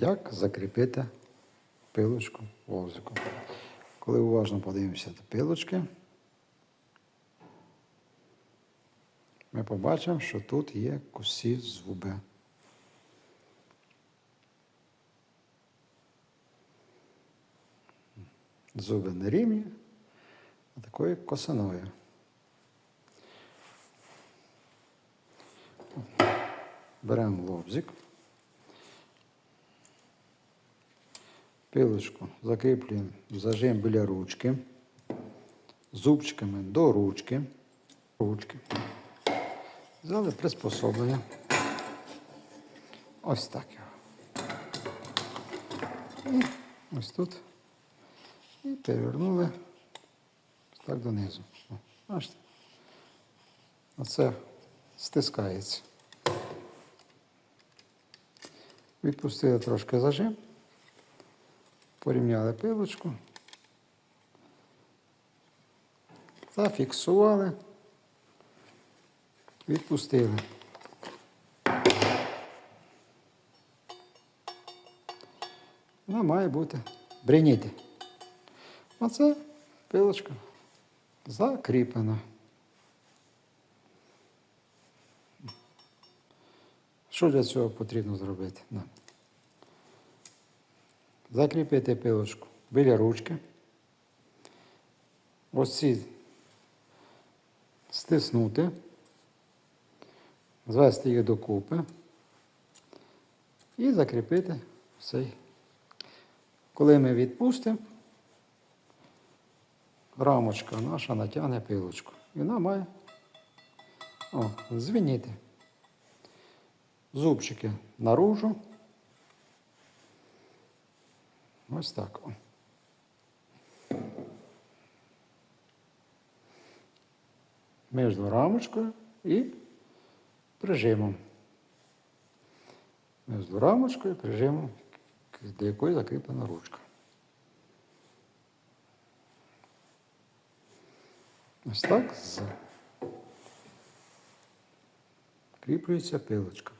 Як закріпити пилочку лобзиком? Коли уважно подивимося до пилочки, ми побачимо, що тут є косі зуби. Зуби не рівні, а такої косиною. Беремо лобзик. Пилочку закріплюємо зажим біля ручки, зубчиками до ручки. ручки. Взяли приспособлення. Ось так його. І ось тут. І перевернули ось так донизу. Бачите? Оце стискається. Відпустили трошки зажим. Порівняли пилочку. Зафіксували. Відпустили. Вона має бути бриніти. Оце пилочка закріплена. Що для цього потрібно зробити? Закріпити пилочку біля ручки. Ось ці стиснути, звести їх докупи і закріпити цей. Коли ми відпустимо, рамочка наша натягне пилочку. І вона має о, звініти. Зубчики наружу. Ось так. Між рамочкою і прижимом. Між рамочкою і прижимом, до якої закріплена ручка. Ось так закріплюється пилочка.